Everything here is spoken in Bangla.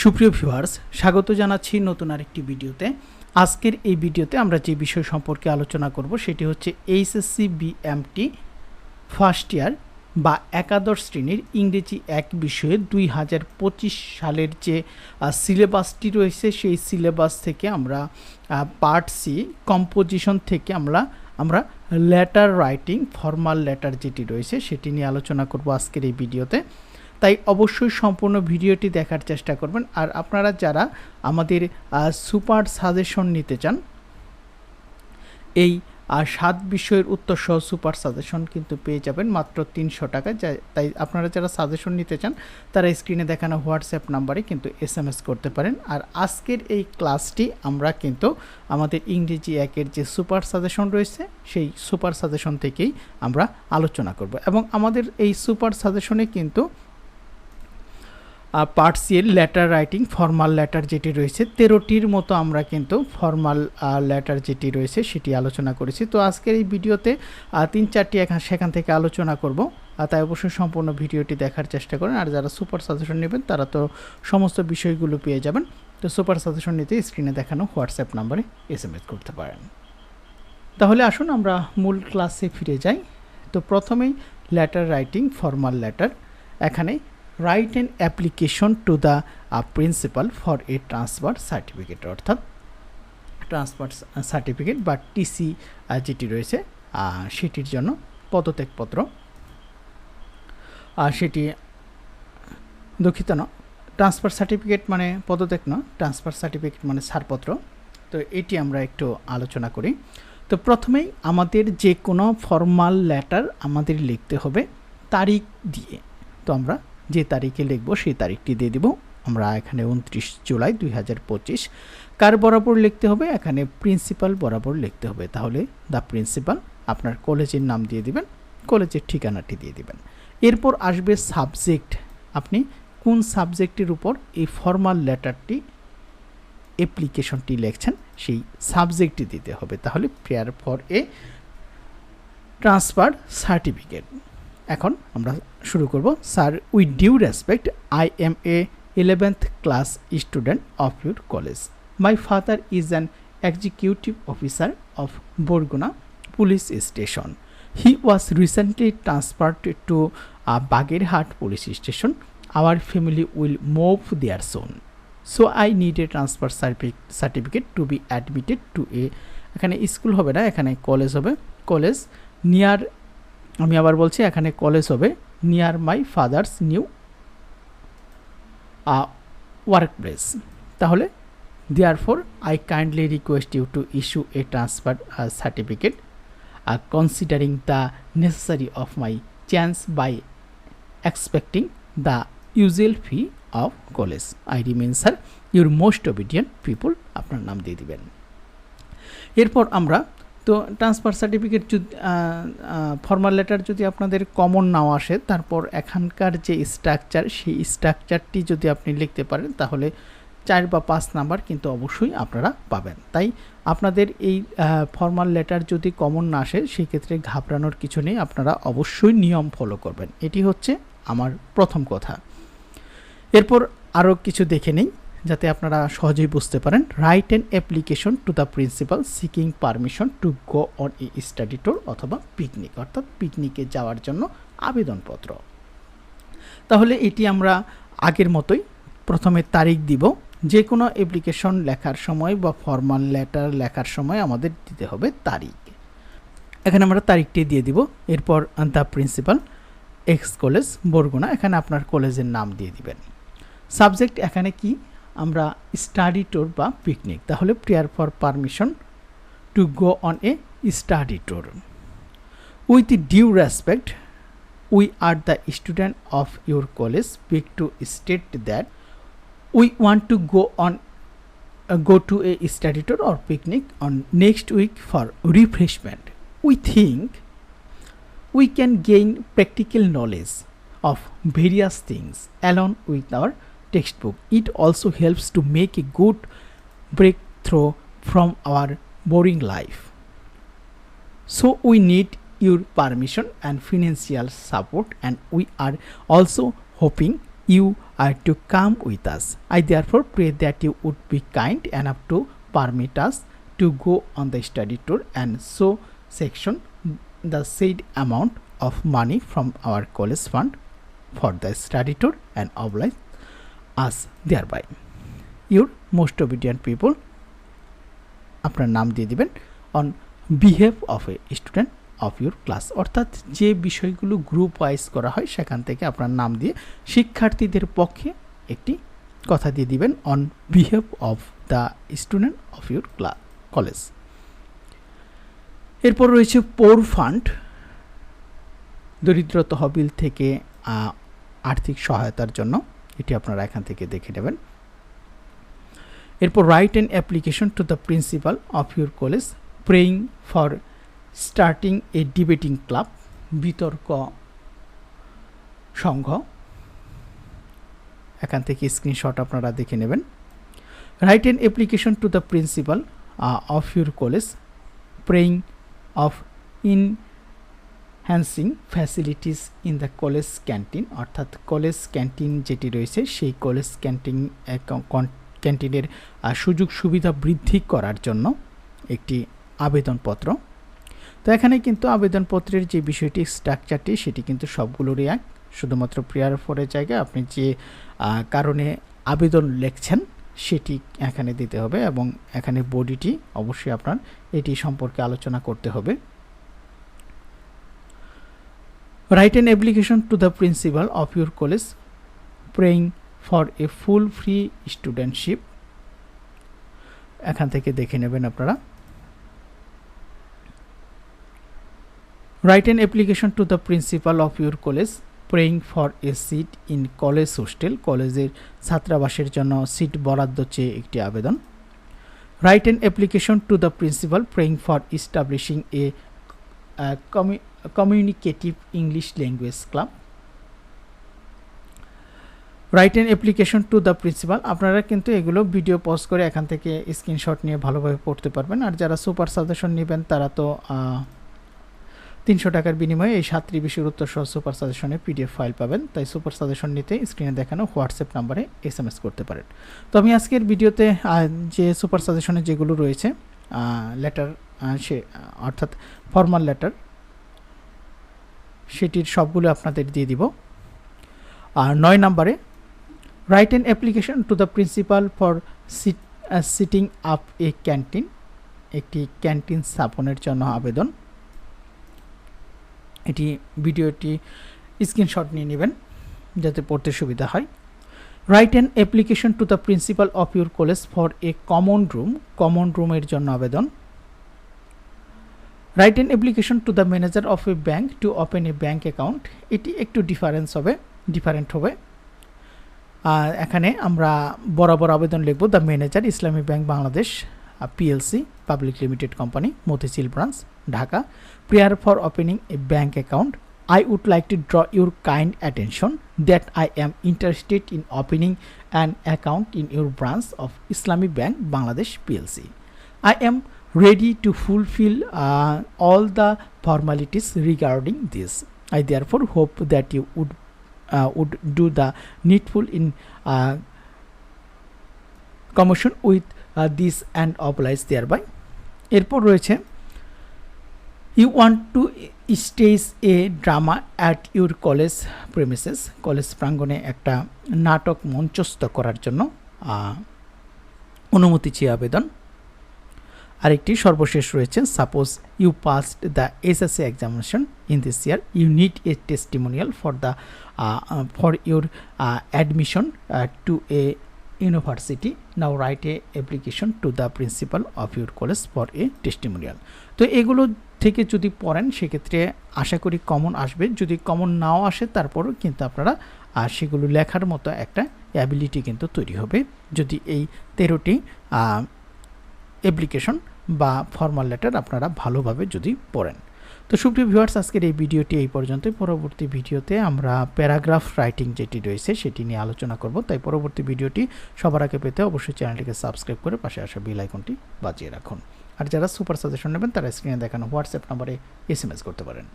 সুপ্রিয় ভিউয়ার্স স্বাগত জানাচ্ছি নতুন আরেকটি ভিডিওতে। আজকের এই ভিডিওতে আমরা যে বিষয় সম্পর্কে আলোচনা করব সেটি হচ্ছে এইচএসসি বিএমটি ফার্স্ট ইয়ার বা একাদশ শ্রেণির ইংরেজি এক বিষয়ে দুই হাজার পঁচিশ সালের যে সিলেবাসটি রয়েছে সেই সিলেবাস থেকে আমরা পার্ট সি কম্পোজিশন থেকে আমরা আমরা লেটার রাইটিং ফর্মাল লেটার যেটি রয়েছে সেটি নিয়ে আলোচনা করব আজকের এই ভিডিওতে। তাই অবশ্যই সম্পূর্ণ ভিডিওটি দেখার চেষ্টা করবেন। আর আপনারা যারা আমাদের সুপার সাজেশন নিতে চান, এই আর সাত বিষয়ের উত্তর সহ সুপার সাজেশন কিন্তু পেয়ে যাবেন মাত্র তিনশো টাকা যা, তাই আপনারা যারা সাজেশন নিতে চান, তারা স্ক্রিনে দেখানো হোয়াটসঅ্যাপ নাম্বারে কিন্তু এস এম এস করতে পারেন। আর আজকের এই ক্লাসটি আমরা কিন্তু আমাদের ইংরেজি একের যে সুপার সাজেশন রয়েছে, সেই সুপার সাজেশন থেকেই আমরা আলোচনা করব। এবং আমাদের এই সুপার সাজেশনে কিন্তু partial letter writing formal letter যেটি রয়েছে, তেরোটির মতো আমরা কিন্তু ফর্মাল লেটার যেটি রয়েছে সেটি আলোচনা করেছি। তো আজকের এই ভিডিওতে তিন চারটি সেখান থেকে আলোচনা করব। তাই অবশ্যই সম্পূর্ণ ভিডিওটি দেখার চেষ্টা করেন। আর যারা সুপার সাজেশন নেবেন, তারা তো সমস্ত বিষয়গুলো পেয়ে যাবেন। তো সুপার সাজেশন নিতে স্ক্রিনে দেখানো হোয়াটসঅ্যাপ নাম্বারে এস করতে পারেন। তাহলে আসুন, আমরা মূল ক্লাসে ফিরে যাই। তো প্রথমেই লেটার রাইটিং ফর্মাল লেটার এখানে write an application to the principal for a transfer certificate অর্থাৎ ট্রান্সফার সার্টিফিকেট বা টিসি যেটি রয়েছে সেটির জন্য পদত্যাগপত্র। আর সেটি দুঃখিত ন ট্রান্সফার সার্টিফিকেট মানে পদত্যাগ ন ট্রান্সফার সার্টিফিকেট মানে ছাড়পত্র। তো এটি আমরা একটু আলোচনা করি। তো প্রথমেই আমাদের যে কোনো ফর্মাল লেটার আমাদের লিখতে হবে তারিখ দিয়ে। তো আমরা যে তারিখে লিখব সেই তারিখটি দিয়ে দিব। আমরা এখানে উনত্রিশ জুলাই দুই হাজার পঁচিশ। কার বরাবর লিখতে হবে? এখানে প্রিন্সিপাল বরাবর লিখতে হবে। তাহলে দ্য প্রিন্সিপাল আপনার কলেজের নাম দিয়ে দিবেন, কলেজের ঠিকানাটি দিয়ে দিবেন। এরপর আসবে সাবজেক্ট। আপনি কোন সাবজেক্টের উপর এই ফর্মাল লেটারটি, অ্যাপ্লিকেশনটি লিখছেন, সেই সাবজেক্টটি দিতে হবে। তাহলে prayer for a transfer certificate. এখন আমরা শুরু করব। Sir with due respect, I am a eleventh class student of your college. My father is an executive officer of Barguna police station. He was recently transferred to Bagerhat police station. Our family will move there soon. So I need a transfer certificate to be admitted to a, এখানে স্কুল হবে না, এখানে কলেজ হবে। কলেজ নিয়ার আমি আবার বলছি, এখানে কলেজ হবে। Near my father's new work place তাহলে therefore I kindly request you to issue a transfer certificate considering the necessary of my chance by expecting the usual fee of college I remain sir your most obedient pupil আপনার নাম দিয়ে দিবেন। এরপর আমরা তো ট্রান্সফার সার্টিফিকেট যদি ফর্মাল লেটার যদি আপনাদের কমন নাও আসে, তারপর এখানকার যে স্ট্রাকচার সেই স্ট্রাকচারটি যদি আপনি লিখতে পারেন, তাহলে চার বা পাঁচ নাম্বার কিন্তু অবশ্যই আপনারা পাবেন। তাই আপনাদের এই ফর্মাল লেটার যদি কমন না আসে সেই ক্ষেত্রে ঘাবড়ানোর কিছু নেই, আপনারা অবশ্যই নিয়ম ফলো করবেন। এটি হচ্ছে আমার প্রথম কথা। এরপর আরও কিছু দেখে নেই। যাতে আপনারা সহজেই বুঝতে পারেন write an application to the principal seeking permission to go on a study tour অথবা পিকনিক অর্থাৎ পিকনিকে যাওয়ার জন্য আবেদনপত্র। তাহলে এটি আমরা আগের মতোই প্রথমে তারিখ দিব। যে কোনো অ্যাপ্লিকেশন লেখার সময় বা ফর্মাল লেটার লেখার সময় আমাদের দিতে হবে তারিখ। এখানে আমরা তারিখটি দিয়ে দিব। এরপর the principal X college Barguna, এখানে আপনার কলেজের নাম দিয়ে দিবেন। সাবজেক্ট এখানে কি? আমরা স্টাডি ট্যুর বা পিকনিক তাহলে prayer for permission to go on a study tour with due respect we are the student of your college beg to state that we want to go on go to a study tour or picnic on next week for refreshment. We think we can gain practical knowledge of various things along with our textbook. It also helps to make a good breakthrough from our boring life. So we need your permission and financial support and we are also hoping you are to come with us. I therefore pray that you would be kind enough to permit us to go on the study tour and so section the said amount of money from our college fund for the study tour and oblige us thereby. Your most obedient people. আপনার নাম দিয়ে দিবেন on behalf of a student of your class অর্থাৎ যে বিষয়গুলো গ্রুপ ওয়াইজ করা হয়, সেখান থেকে আপনার নাম দিয়ে শিক্ষার্থীদের পক্ষে একটি কথা দিয়ে দিবেন on behalf of the student of your class college এরপর রয়েছে পোর ফান্ড দরিদ্র তহবিল থেকে আর্থিক সহায়তার জন্য। এটি আপনারা এখান থেকে দেখে নেবেন। এরপর write an application to the principal of your college praying for starting a debating club বিতর্ক সংঘ। এখান থেকে স্ক্রিনশট আপনারা দেখে নেবেন। Write an application to the principal of your college praying of enhancing facilities in the college canteen, অর্থাৎ কলেজ ক্যান্টিন যেটি রয়েছে, সেই কলেজ ক্যান্টিন ক্যান্টিনের সুযোগ সুবিধা বৃদ্ধি করার জন্য একটি আবেদনপত্র। তো এখানে কিন্তু আবেদনপত্রের যে বিষয়টি, স্ট্রাকচারটি, সেটি কিন্তু সবগুলোরই এক। শুধুমাত্র প্রেয়ার ফোরের জায়গায় আপনি যে কারণে আবেদন লিখছেন, সেটি এখানে দিতে হবে এবং এখানে বডিটি অবশ্যই আপনার এটি সম্পর্কে আলোচনা করতে হবে। Write an application to the principal of your college praying for a full free studentship এখান থেকে দেখে নেবেন আপনারা। Write an application to the principal of your college praying for a seat in college hostel কলেজের ছাত্রাবাসের জন্য সিট বরাদ্দ চেয়ে একটি আবেদন। Write an application to the principal praying for establishing a communicative English language club write an application to the principal আপনারা কিন্তু এগুলো ভিডিও পজ করে এখান থেকে স্ক্রিনশট নিয়ে ভালোভাবে পড়তে পারবেন। আর যারা সুপার সাজেশন নেবেন, তারা তো তিনশো টাকার বিনিময়ে এই সাতটি বিষয়ের উত্তর সহ সুপার সাজেশনে পিডিএফ ফাইল পাবেন। তাই সুপার সাজেশন নিতে স্ক্রিনে দেখানো হোয়াটসঅ্যাপ নাম্বারে এস এম এস করতে পারেন। তো আমি আজকের ভিডিওতে যে সুপার সাজেশনে যেগুলো রয়েছে লেটার সে, অর্থাৎ ফর্মাল লেটার সেটির সবগুলো আপনাদের দিয়ে দিব। আর নয় নম্বরে write an application to the principal for set up a canteen একটি ক্যান্টিন স্থাপনের জন্য আবেদন। এটি ভিডিওটি স্ক্রিনশট নিয়ে নেবেন, যাতে পড়তে সুবিধা হয়। Write an application to the principal of your college for a common room common রুমের জন্য আবেদন। Write an application to the manager of a bank to open a bank account এটি একটু ডিফারেন্স হবে ডিফারেন্ট হবে। আর এখানে আমরা বরাবর আবেদন লিখব the manager Islami Bank Bangladesh PLC public limited company Motijheel branch Dhaka. Prayer for opening a bank account I would like to draw your kind attention that I am interested in opening an account in your branch of Islamic Bank Bangladesh PLC. I am ready to fulfill uh, all the formalities regarding this. I therefore hope that you would uh, would do the needful in uh, commotion with uh, this and oblige thereby. এরপর রয়েছে you want to stage a drama at your college premises college প্রাঙ্গণে একটা নাটক মঞ্চস্থ করার জন্য অনুমতি চেয়ে আবেদন আরেকটি সর্বশেষ রয়েছে। Suppose you passed the SSC examination in this year you need a testimonial for the for your admission to a university now write a application to the principal of your college for a testimonial তো এগুলো থেকে যদি পড়েন সেক্ষেত্রে আশা করি কমন আসবে। যদি কমন নাও আসে তারপরও কিন্তু আপনারা আহ, সেগুলো লেখার মতো একটা অ্যাবিলিটি কিন্তু তৈরি হবে। যদি এই তেরোটি অ্যাপ্লিকেশন বা ফর্মাল লেটার আপনারা ভালোভাবে যদি পড়েন। তো সুপ্রিয় ভিউয়ার্স আজকের এই ভিডিওটি এই পর্যন্ত পরবর্তী ভিডিওতে আমরা প্যারাগ্রাফ রাইটিং যেটি রয়েছে সেটি নিয়ে আলোচনা করব। তাই পরবর্তী ভিডিওটি সবার আগে পেতে অবশ্যই চ্যানেলটিকে সাবস্ক্রাইব করে পাশে আসা বেল আইকনটি বাজিয়ে রাখুন। আর যারা সুপার সাজেশন নেবেন, তারা স্ক্রিনে দেখানো হোয়াটসঅ্যাপ নম্বরে এস করতে পারেন।